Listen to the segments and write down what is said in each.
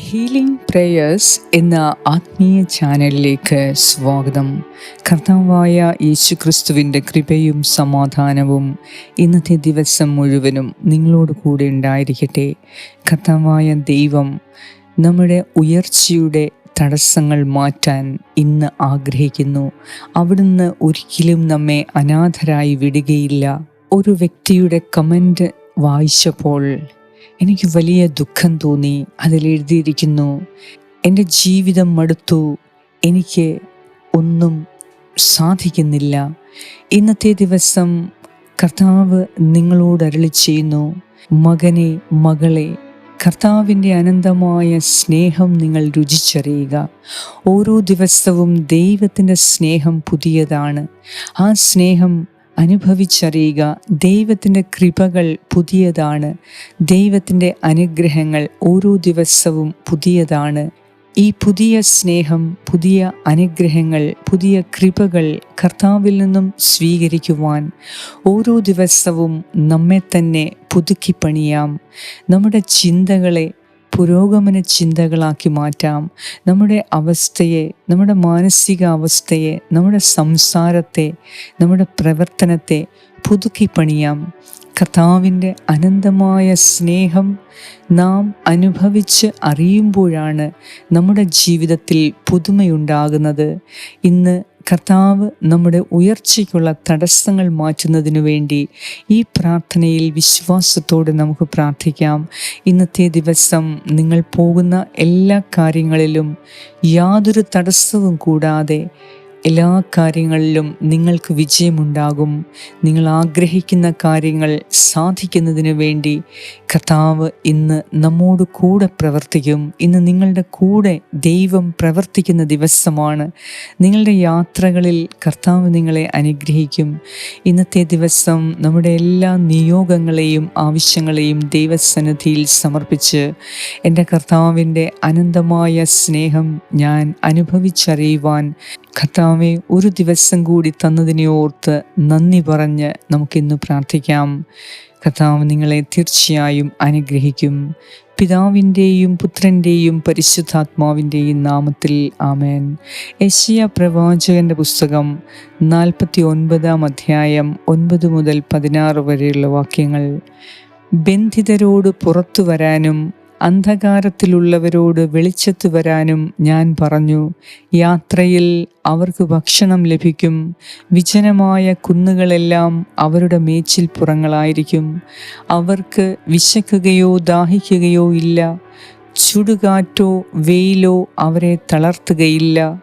Healing prayers എന്ന ആത്മീയ ചാനലിലേക്ക് സ്വാഗതം. കർത്താവായ യേശു ക്രിസ്തുവിന്റെ കൃപയും സമാധാനവും ഇന്നത്തെ ദിവസം മുഴുവനും നിങ്ങളോട് കൂടെ ഉണ്ടായിരിക്കട്ടെ. കർത്താവായ ദൈവം നമ്മുടെ ഉയർച്ചയുടെ തടസ്സങ്ങൾ മാറ്റാൻ ഇന്ന് ആഗ്രഹിക്കുന്നു. അവിടുന്ന് ഒരിക്കലും നമ്മെ അനാഥരായി വിടുകയില്ല. ഒരു വ്യക്തിയുടെ കമന്റ് വായിച്ചപ്പോൾ എനിക്ക് വലിയ ദുഃഖം തോന്നി. അതിലെഴുതിയിരിക്കുന്നു എന്റെ ജീവിതം മടുത്തു. എനിക്ക് ഒന്നും സാധിക്കുന്നില്ല. ഇന്നത്തെ ദിവസം കർത്താവ് നിങ്ങളോട് അരളി ചെയ്യുന്നു മകനെ മകളെ കർത്താവിന്റെ അനന്തമായ സ്നേഹം നിങ്ങൾ രുചിച്ചറിയുക. ഓരോ ദിവസവും ദൈവത്തിന്റെ സ്നേഹം പുതിയതാണ്. ആ സ്നേഹം അനുഭവിച്ചറിയുക. ദൈവത്തിന്റെ കൃപകൾ പുതിയതാണ്. ദൈവത്തിന്റെ അനുഗ്രഹങ്ങൾ ഓരോ ദിവസവും പുതിയതാണ്. ഈ പുതിയ സ്നേഹം പുതിയ അനുഗ്രഹങ്ങൾ പുതിയ കൃപകൾ കർത്താവിൽ നിന്നും സ്വീകരിക്കുവാൻ ഓരോ ദിവസവും നമ്മെ തന്നെ പുതുക്കിപ്പണിയാം. നമ്മുടെ ചിന്തകളെ പുരോഗമന ചിന്തകളാക്കി മാറ്റാം. നമ്മുടെ അവസ്ഥയെ നമ്മുടെ മാനസികാവസ്ഥയെ നമ്മുടെ സംസാരത്തെ നമ്മുടെ പ്രവർത്തനത്തെ പുതുക്കി പണിയാം. കർത്താവിന്റെ അനന്തമായ സ്നേഹം നാം അനുഭവിച്ച് അറിയുമ്പോഴാണ് നമ്മുടെ ജീവിതത്തിൽ പുതുമയുണ്ടാകുന്നത്. ഇന്ന് കർത്താവ് നമ്മുടെ ഉയർച്ചയ്ക്കുള്ള തടസ്സങ്ങൾ മാറ്റുന്നതിനു വേണ്ടി ഈ പ്രാർത്ഥനയിൽ വിശ്വാസത്തോടെ നമുക്ക് പ്രാർത്ഥിക്കാം. ഇന്നത്തെ ദിവസം നിങ്ങൾ പോകുന്ന എല്ലാ കാര്യങ്ങളിലും യാതൊരു തടസ്സവും കൂടാതെ എല്ലാ കാര്യങ്ങളിലും നിങ്ങൾക്ക് വിജയമുണ്ടാകും. നിങ്ങൾ ആഗ്രഹിക്കുന്ന കാര്യങ്ങൾ സാധിക്കുന്നതിന് വേണ്ടി കർത്താവ് ഇന്ന് നമ്മോട് കൂടെ പ്രവർത്തിക്കും. ഇന്ന് നിങ്ങളുടെ കൂടെ ദൈവം പ്രവർത്തിക്കുന്ന ദിവസമാണ്. നിങ്ങളുടെ യാത്രകളിൽ കർത്താവ് നിങ്ങളെ അനുഗ്രഹിക്കും. ഇന്നത്തെ ദിവസം നമ്മുടെ എല്ലാ നിയോഗങ്ങളെയും ആവശ്യങ്ങളെയും ദൈവസന്നിധിയിൽ സമർപ്പിച്ച് എന്റെ കർത്താവിന്റെ അനന്തമായ സ്നേഹം ഞാൻ അനുഭവിച്ചറിയുവാൻ കർത്താവെ ഒരു ദിവസം കൂടി തന്നതിനെ ഓർത്ത് നന്ദി പറഞ്ഞ് നമുക്കിന്ന് പ്രാർത്ഥിക്കാം. കർത്താവ് നിങ്ങളെ തീർച്ചയായും അനുഗ്രഹിക്കും. പിതാവിന്റെയും പുത്രന്റെയും പരിശുദ്ധാത്മാവിന്റെയും നാമത്തിൽ ആമേൻ. യശിയ പ്രവാചകന്റെ പുസ്തകം നാൽപ്പത്തി ഒൻപതാം അധ്യായം ഒൻപത് മുതൽ പതിനാറ് വരെയുള്ള വാക്യങ്ങൾ. ബന്ധിതരോട് പുറത്തു വരാനും അന്ധകാരത്തിലുള്ളവരോട് വെളിച്ചത്ത് വരാനും ഞാൻ പറഞ്ഞു. യാത്രയിൽ അവർക്ക് ഭക്ഷണം ലഭിക്കും. വിജനമായ കുന്നുകളെല്ലാം അവരുടെ മേച്ചിൽപ്പുറങ്ങളായിരിക്കും അവർക്ക് വിശക്കുകയോ ദാഹിക്കുകയോ ഇല്ല. ചുടുകാറ്റോ വെയിലോ അവരെ തളർത്തുകയില്ല.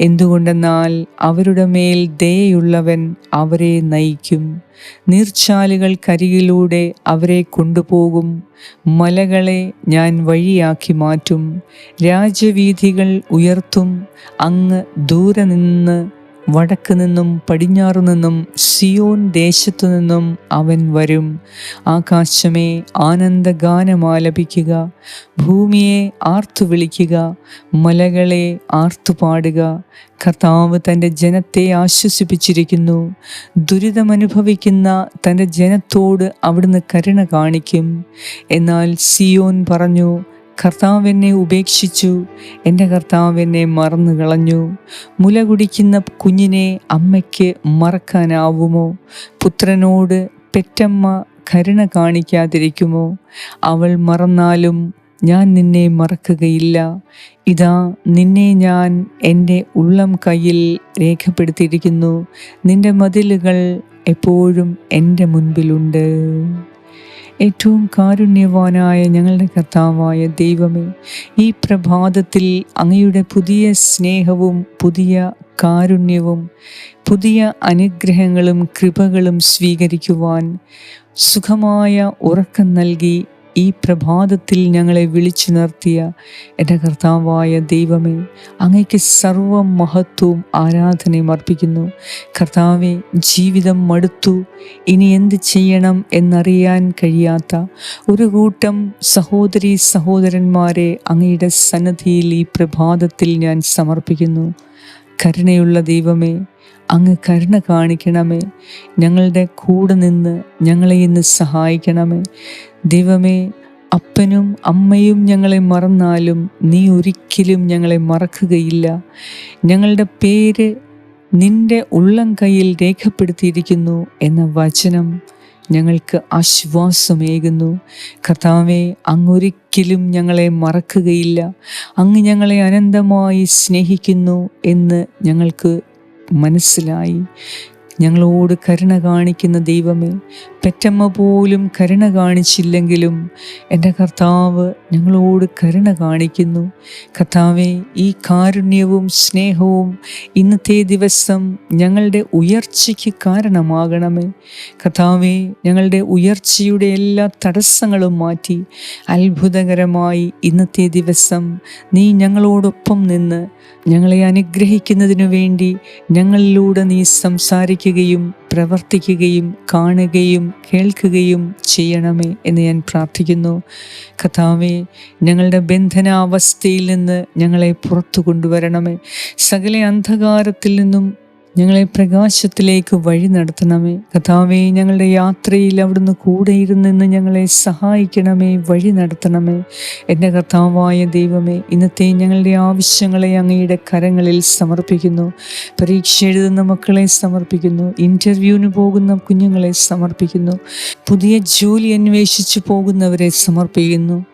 എന്തുകൊണ്ടെന്നാൽ അവരുടെ മേൽ ദയുള്ളവൻ അവരെ നയിക്കും. നീർച്ചാലുകൾക്കരികിലൂടെ അവരെ കൊണ്ടുപോകും. മലകളെ ഞാൻ വഴിയാക്കി മാറ്റും. രാജവീഥികൾ ഉയർത്തും. അങ്ങ് ദൂരെ നിന്ന് വടക്ക് നിന്നും പടിഞ്ഞാറു നിന്നും സിയോൻ ദേശത്തു നിന്നും അവൻ വരും. ആകാശമേ ആനന്ദഗാനമാലപിക്കുക ഭൂമിയെ ആർത്തു വിളിക്കുക. മലകളെ ആർത്തു പാടുക. കർത്താവ് തന്റെ ജനത്തെ ആശ്വസിപ്പിച്ചിരിക്കുന്നു. ദുരിതമനുഭവിക്കുന്ന തന്റെ ജനത്തോട് അവിടുന്ന് കരുണ കാണിക്കും. എന്നാൽ സിയോൻ പറഞ്ഞു കർത്താവ് എന്നെ ഉപേക്ഷിച്ചു. എന്റെ കർത്താവ് എന്നെ മറന്നു കളഞ്ഞു. മുല കുടിക്കുന്ന കുഞ്ഞിനെ അമ്മയ്ക്ക് മറക്കാനാവുമോ? പുത്രനോട് പെറ്റമ്മ കരുണ കാണിക്കാതിരിക്കുമോ? അവൾ മറന്നാലും ഞാൻ നിന്നെ മറക്കുകയില്ല. ഇതാ നിന്നെ ഞാൻ എന്റെ ഉള്ളം കയ്യിൽ രേഖപ്പെടുത്തിയിരിക്കുന്നു. നിന്റെ മതിലുകൾ എപ്പോഴും എന്റെ മുൻപിലുണ്ട്. ഏറ്റവും കാരുണ്യവാനായ ഞങ്ങളുടെ കർത്താവായ ദൈവമേ ഈ പ്രഭാതത്തിൽ അങ്ങയുടെ പുതിയ സ്നേഹവും പുതിയ കാരുണ്യവും പുതിയ അനുഗ്രഹങ്ങളും കൃപകളും സ്വീകരിക്കുവാൻ സുഖമായ ഉറക്കം നൽകി ഈ പ്രഭാതത്തിൽ ഞങ്ങളെ വിളിച്ചു നിർത്തിയ എന്റെ കർത്താവായ ദൈവമേ അങ്ങയ്ക്ക് സർവ മഹത്വവും ആരാധനയും അർപ്പിക്കുന്നു. കർത്താവെ ജീവിതം മടുത്തു. ഇനി എന്ത് ചെയ്യണം എന്നറിയാൻ കഴിയാത്ത ഒരു കൂട്ടം സഹോദരി സഹോദരന്മാരെ അങ്ങയുടെ സന്നദ്ധിയിൽ ഈ പ്രഭാതത്തിൽ ഞാൻ സമർപ്പിക്കുന്നു. കരുണയുള്ള ദൈവമേ അങ്ങ് കരുണ കാണിക്കണമേ. ഞങ്ങളുടെ കൂടെ നിന്ന് ഞങ്ങളെ ഇന്ന് സഹായിക്കണമേ. ദൈവമേ അപ്പനും അമ്മയും ഞങ്ങളെ മറന്നാലും നീ ഒരിക്കലും ഞങ്ങളെ മറക്കുകയില്ല. ഞങ്ങളുടെ പേര് നിന്റെ ഉള്ളം കയ്യിൽ രേഖപ്പെടുത്തിയിരിക്കുന്നു എന്ന വചനം ഞങ്ങൾക്ക് ആശ്വാസമേകുന്നു. കർത്താവെ അങ്ങൊരിക്കലും ഞങ്ങളെ മറക്കുകയില്ല. അങ്ങ് ഞങ്ങളെ അനന്തമായി സ്നേഹിക്കുന്നു എന്ന് ഞങ്ങൾക്ക് മനസ്സിലായി. ഞങ്ങളോട് കരുണ കാണിക്കുന്ന ദൈവമേ പെറ്റമ്മ പോലും കരുണ കാണിച്ചില്ലെങ്കിലും എന്റെ കർത്താവ് ഞങ്ങളോട് കരുണ കാണിക്കുന്നു. കർത്താവെ ഈ കാരുണ്യവും സ്നേഹവും ഇന്നത്തെ ദിവസം ഞങ്ങളുടെ ഉയർച്ചയ്ക്ക് കാരണമാകണമേ. കർത്താവെ ഞങ്ങളുടെ ഉയർച്ചയുടെ എല്ലാ തടസ്സങ്ങളും മാറ്റി അത്ഭുതകരമായി ഇന്നത്തെ ദിവസം നീ ഞങ്ങളോടൊപ്പം നിന്ന് ഞങ്ങളെ അനുഗ്രഹിക്കുന്നതിനു വേണ്ടി ഞങ്ങളിലൂടെ നീ സംസാരിക്കുകയും പ്രവർത്തിക്കുകയും കാണുകയും കേൾക്കുകയും ചെയ്യണമേ എന്ന് ഞാൻ പ്രാർത്ഥിക്കുന്നു. കഥാവെ ഞങ്ങളുടെ ബന്ധനാവസ്ഥയിൽ നിന്ന് ഞങ്ങളെ പുറത്തു കൊണ്ടുവരണമേ. സകല അന്ധകാരത്തിൽ നിന്നും ഞങ്ങളെ പ്രകാശത്തിലേക്ക് വഴി നടത്തണമേ. കഥാവേ ഞങ്ങളുടെ യാത്രയിൽ അവിടുന്ന് കൂടെ ഇരുന്നെന്ന് ഞങ്ങളെ സഹായിക്കണമേ വഴി നടത്തണമേ. എന്റെ കർത്താവായ ദൈവമേ ഇന്നത്തെ ഞങ്ങളുടെ ആവശ്യങ്ങളെ അങ്ങയുടെ കരങ്ങളിൽ സമർപ്പിക്കുന്നു. പരീക്ഷ എഴുതുന്ന മക്കളെ സമർപ്പിക്കുന്നു. ഇന്റർവ്യൂവിന് പോകുന്ന കുഞ്ഞുങ്ങളെ സമർപ്പിക്കുന്നു. പുതിയ ജോലി അന്വേഷിച്ചു പോകുന്നവരെ സമർപ്പിക്കുന്നു.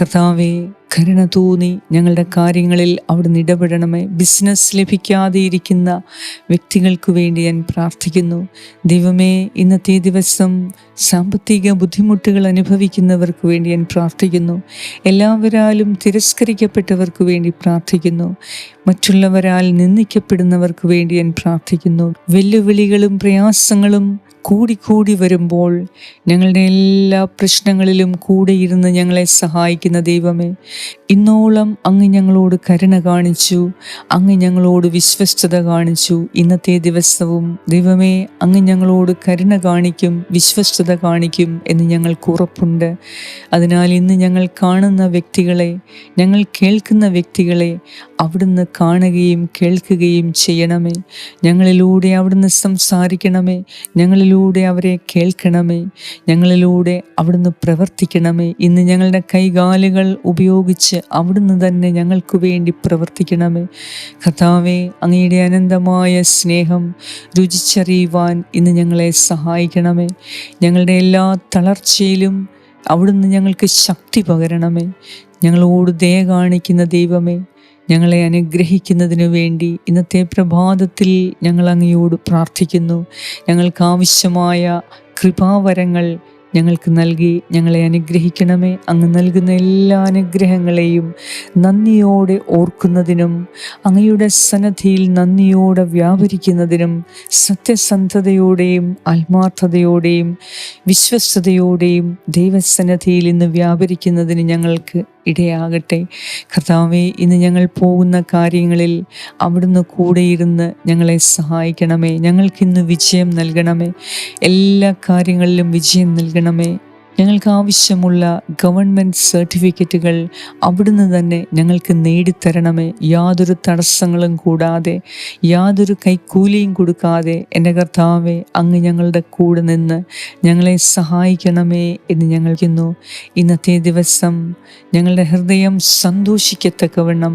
കർത്താവെ കരുണ തോന്നി ഞങ്ങളുടെ കാര്യങ്ങളിൽ അവിടുന്ന് ഇടപെടണമേ. ബിസിനസ് ലഭിക്കാതെ ഇരിക്കുന്ന വ്യക്തികൾക്ക് വേണ്ടി ഞാൻ പ്രാർത്ഥിക്കുന്നു. ദൈവമേ ഇന്നത്തെ ദിവസം സാമ്പത്തിക ബുദ്ധിമുട്ടുകൾ അനുഭവിക്കുന്നവർക്ക് വേണ്ടി ഞാൻ പ്രാർത്ഥിക്കുന്നു. എല്ലാവരാലും തിരസ്കരിക്കപ്പെട്ടവർക്ക് വേണ്ടി പ്രാർത്ഥിക്കുന്നു. മറ്റുള്ളവരാൽ നിന്ദിക്കപ്പെടുന്നവർക്ക് വേണ്ടി ഞാൻ പ്രാർത്ഥിക്കുന്നു. വെല്ലുവിളികളും പ്രയാസങ്ങളും കൂടിക്കൂടി വരുമ്പോൾ ഞങ്ങളുടെ എല്ലാ പ്രശ്നങ്ങളിലും കൂടെ ഇരുന്ന് ഞങ്ങളെ സഹായിക്കുന്ന ദൈവമേ ഇന്നോളം അങ്ങ് ഞങ്ങളോട് കരുണ കാണിച്ചു അങ്ങ് ഞങ്ങളോട് വിശ്വസ്തത കാണിച്ചു. ഇന്നത്തെ ദിവസവും ദൈവമേ അങ്ങ് ഞങ്ങളോട് കരുണ കാണിക്കും വിശ്വസ്തത കാണിക്കും എന്ന് ഞങ്ങൾക്ക് ഉറപ്പുണ്ട്. അതിനാൽ ഇന്ന് ഞങ്ങൾ കാണുന്ന വ്യക്തികളെ ഞങ്ങൾ കേൾക്കുന്ന വ്യക്തികളെ അവിടുന്ന് കാണുകയും കേൾക്കുകയും ചെയ്യണമേ. ഞങ്ങളിലൂടെ അവിടുന്ന് സംസാരിക്കണമേ. ഞങ്ങളിലൂടെ അവരെ കേൾക്കണമേ. ഞങ്ങളിലൂടെ അവിടുന്ന് പ്രവർത്തിക്കണമേ. ഇന്ന് ഞങ്ങളുടെ കൈകാലുകൾ ഉപയോഗിച്ച് അവിടുന്ന് തന്നെ ഞങ്ങൾക്ക് വേണ്ടി പ്രവർത്തിക്കണമേ. കഥാവെ അങ്ങയുടെ അനന്തമായ സ്നേഹം രുചിച്ചറിയുവാൻ ഇന്ന് ഞങ്ങളെ സഹായിക്കണമേ. ഞങ്ങളുടെ എല്ലാ തളർച്ചയിലും അവിടുന്ന് ഞങ്ങൾക്ക് ശക്തി പകരണമേ. ഞങ്ങളോട് ദയ കാണിക്കുന്ന ദൈവമേ ഞങ്ങളെ അനുഗ്രഹിക്കുന്നതിനു വേണ്ടി ഇന്നത്തെ പ്രഭാതത്തിൽ ഞങ്ങൾ അങ്ങയോട് പ്രാർത്ഥിക്കുന്നു. ഞങ്ങൾക്ക് ആവശ്യമായ കൃപാവരങ്ങൾ ഞങ്ങൾക്ക് നൽകി ഞങ്ങളെ അനുഗ്രഹിക്കണമേ. അങ്ങ് നൽകുന്ന എല്ലാ അനുഗ്രഹങ്ങളെയും നന്ദിയോടെ ഓർക്കുന്നതിനും അങ്ങയുടെ സന്നദ്ധിയിൽ നന്ദിയോടെ വ്യാപരിക്കുന്നതിനും സത്യസന്ധതയോടെയും ആത്മാർത്ഥതയോടെയും വിശ്വസ്തയോടെയും ദൈവസന്നദ്ധിയിൽ ഇന്ന് വ്യാപരിക്കുന്നതിന് ഞങ്ങൾക്ക് ഇടയാകട്ടെ. കർത്താവെ ഇന്ന് ഞങ്ങൾ പോകുന്ന കാര്യങ്ങളിൽ അവിടുന്ന് കൂടെയിരുന്ന് ഞങ്ങളെ സഹായിക്കണമേ. ഞങ്ങൾക്കിന്ന് വിജയം നൽകണമേ. എല്ലാ കാര്യങ്ങളിലും വിജയം നൽകണമേ. ഞങ്ങൾക്ക് ആവശ്യമുള്ള ഗവൺമെന്റ് സർട്ടിഫിക്കറ്റുകൾ അവിടുന്ന് തന്നെ ഞങ്ങൾക്ക് നേടിത്തരണമേ. യാതൊരു തടസ്സങ്ങളും കൂടാതെ യാതൊരു കൈക്കൂലിയും കൊടുക്കാതെ എന്റെ കർത്താവെ അങ്ങ് ഞങ്ങളുടെ കൂടെ നിന്ന് ഞങ്ങളെ സഹായിക്കണമേ എന്ന് ഞങ്ങൾക്കുന്നു ഇന്നത്തെ ദിവസം ഞങ്ങളുടെ ഹൃദയം സന്തോഷിക്കത്തക്കവണ്ണം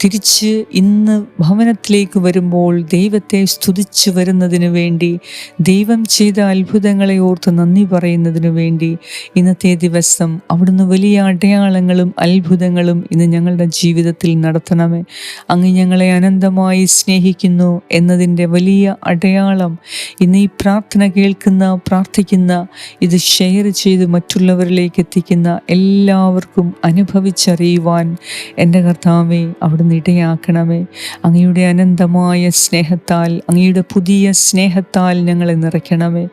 തിരിച്ച് ഇന്ന് ഭവനത്തിലേക്ക് വരുമ്പോൾ ദൈവത്തെ സ്തുതിച്ചു വരുന്നതിന് വേണ്ടി ദൈവം ചെയ്ത അത്ഭുതങ്ങളെ ഓർത്ത് നന്ദി പറയുന്നതിന് വേണ്ടി ഇന്നത്തെ ദിവസം അവിടുന്ന് വലിയ അടയാളങ്ങളും അത്ഭുതങ്ങളും ഇന്ന് ഞങ്ങളുടെ ജീവിതത്തിൽ നടത്തണമേ. അങ്ങ് ഞങ്ങളെ അനന്തമായി സ്നേഹിക്കുന്നു എന്നതിന്റെ വലിയ അടയാളം ഇന്ന് ഈ പ്രാർത്ഥന കേൾക്കുന്ന പ്രാർത്ഥിക്കുന്ന ഇത് ഷെയർ ചെയ്ത് മറ്റുള്ളവരിലേക്ക് എത്തിക്കുന്ന എല്ലാവർക്കും അനുഭവിച്ചറിയുവാൻ എന്റെ കർത്താവെ അവിടുന്ന് ഇടയാക്കണമേ. അങ്ങയുടെ അനന്തമായ സ്നേഹത്താൽ അങ്ങയുടെ പുതിയ സ്നേഹത്താൽ ഞങ്ങളെ നിറയ്ക്കണമേ.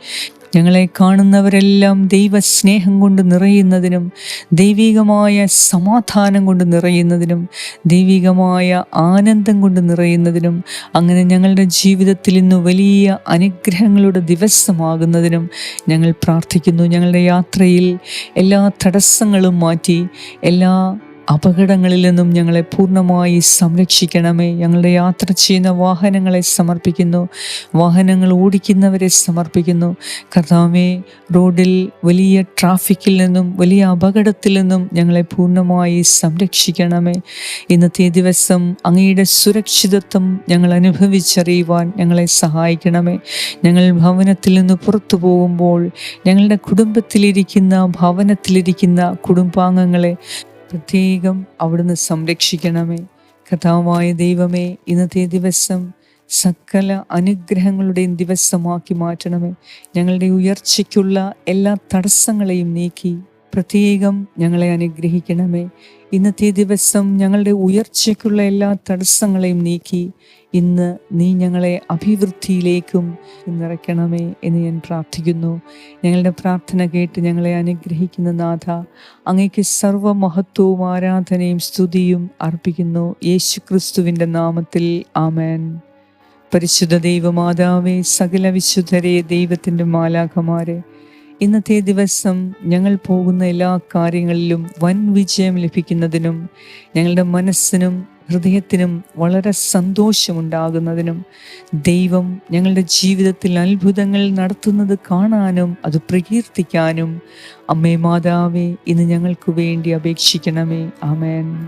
ഞങ്ങളെ കാണുന്നവരെല്ലാം ദൈവസ്നേഹം കൊണ്ട് നിറയുന്നതിനും ദൈവികമായ സമാധാനം കൊണ്ട് നിറയുന്നതിനും ദൈവികമായ ആനന്ദം കൊണ്ട് നിറയുന്നതിനും അങ്ങനെ ഞങ്ങളുടെ ജീവിതത്തിൽ ഇന്ന് വലിയ അനുഗ്രഹങ്ങളുടെ ദിവസമാകുന്നതിനും ഞങ്ങൾ പ്രാർത്ഥിക്കുന്നു. ഞങ്ങളുടെ യാത്രയിൽ എല്ലാ തടസ്സങ്ങളും മാറ്റി എല്ലാ അപകടങ്ങളിൽ നിന്നും ഞങ്ങളെ പൂർണമായി സംരക്ഷിക്കണമേ. ഞങ്ങളുടെ യാത്ര ചെയ്യുന്ന വാഹനങ്ങളെ സമർപ്പിക്കുന്നു. വാഹനങ്ങൾ ഓടിക്കുന്നവരെ സമർപ്പിക്കുന്നു. കർത്താവേ റോഡിൽ വലിയ ട്രാഫിക്കിൽ നിന്നും വലിയ അപകടത്തിൽ നിന്നും ഞങ്ങളെ പൂർണമായി സംരക്ഷിക്കണമേ. ഇന്നത്തെ ദിവസം അങ്ങയുടെ സുരക്ഷിതത്വം ഞങ്ങൾ അനുഭവിച്ചറിയുവാൻ ഞങ്ങളെ സഹായിക്കണമേ. ഞങ്ങൾ ഭവനത്തിൽ നിന്ന് പുറത്തു പോകുമ്പോൾ ഞങ്ങളുടെ കുടുംബത്തിലിരിക്കുന്ന ഭവനത്തിലിരിക്കുന്ന കുടുംബാംഗങ്ങളെ പ്രത്യേകം അവിടുന്ന് സംരക്ഷിക്കണമേ. കഥാവായ ദൈവമേ ഇന്നത്തെ ദിവസം സകല അനുഗ്രഹങ്ങളുടെയും ദിവസമാക്കി മാറ്റണമേ. ഞങ്ങളുടെ ഉയർച്ചയ്ക്കുള്ള എല്ലാ തടസ്സങ്ങളെയും നീക്കി പ്രത്യേകം ഞങ്ങളെ അനുഗ്രഹിക്കണമേ. ഇന്നത്തെ ദിവസം ഞങ്ങളുടെ ഉയർച്ചയ്ക്കുള്ള എല്ലാ തടസ്സങ്ങളെയും നീക്കി ഇന്ന് നീ ഞങ്ങളെ അഭിവൃദ്ധിയിലേക്കും നിറയ്ക്കണമേ എന്ന് ഞാൻ പ്രാർത്ഥിക്കുന്നു. ഞങ്ങളുടെ പ്രാർത്ഥന കേട്ട് ഞങ്ങളെ അനുഗ്രഹിക്കുന്ന നാഥ അങ്ങയ്ക്ക് സർവമഹത്വവും ആരാധനയും സ്തുതിയും അർപ്പിക്കുന്നു. യേശു ക്രിസ്തുവിന്റെ നാമത്തിൽ ആമേൻ. പരിശുദ്ധ ദൈവമാതാവേ സകല വിശുദ്ധരെ ദൈവത്തിന്റെ മാലാഖമാരെ ഇന്നത്തെ ദിവസം ഞങ്ങൾ പോകുന്ന എല്ലാ കാര്യങ്ങളിലും വൻ വിജയം ലഭിക്കുന്നതിനും ഞങ്ങളുടെ മനസ്സിനും ഹൃദയത്തിനും വളരെ സന്തോഷമുണ്ടാകുന്നതിനും ദൈവം ഞങ്ങളുടെ ജീവിതത്തിൽ അത്ഭുതങ്ങൾ നടത്തുന്നത് കാണാനും അത് പ്രകീർത്തിക്കാനും. അമ്മേ മാതാവേ ഇന്ന് ഞങ്ങൾക്ക് വേണ്ടി അപേക്ഷിക്കണമേ. ആമേൻ.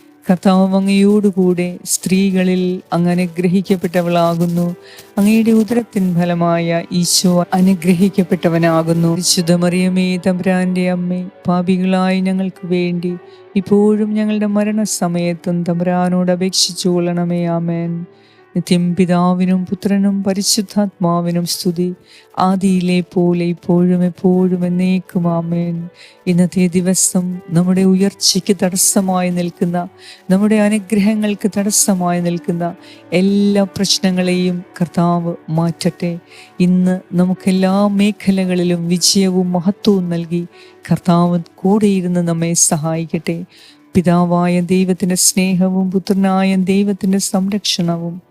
കർത്താവ് അങ്ങയോടുകൂടെ സ്ത്രീകളിൽ അങ്ങ് അനുഗ്രഹിക്കപ്പെട്ടവളാകുന്നു അങ്ങയുടെ ഉദരത്തിൻ ഫലമായ ഈശോ അനുഗ്രഹിക്കപ്പെട്ടവനാകുന്നു. വിശുദ്ധ മറിയമേ തമ്പുരാന്റെ അമ്മേ പാപികളായി ഞങ്ങൾക്ക് വേണ്ടി ഇപ്പോഴും ഞങ്ങളുടെ മരണസമയത്തും തമ്പുരാനോട് അപേക്ഷിച്ചു കൊള്ളണമേ ആമേൻ. നിത്യം പിതാവിനും പുത്രനും പരിശുദ്ധാത്മാവിനും സ്തുതി. ആദിയിലെ പോലെ ഇപ്പോഴും എപ്പോഴും എന്നേക്കും ആമേൻ. ഇന്നത്തെ ദിവസം നമ്മുടെ ഉയർച്ചയ്ക്ക് തടസ്സമായി നിൽക്കുന്ന നമ്മുടെ അനുഗ്രഹങ്ങൾക്ക് തടസ്സമായി നിൽക്കുന്ന എല്ലാ പ്രശ്നങ്ങളെയും കർത്താവ് മാറ്റട്ടെ. ഇന്ന് നമുക്കെല്ലാ മേഖലകളിലും വിജയവും മഹത്വവും നൽകി കർത്താവ് കൂടെയിരുന്ന് നമ്മെ സഹായിക്കട്ടെ. പിതാവായ ദൈവത്തിന്റെ സ്നേഹവും പുത്രനായ ദൈവത്തിന്റെ സംരക്ഷണവും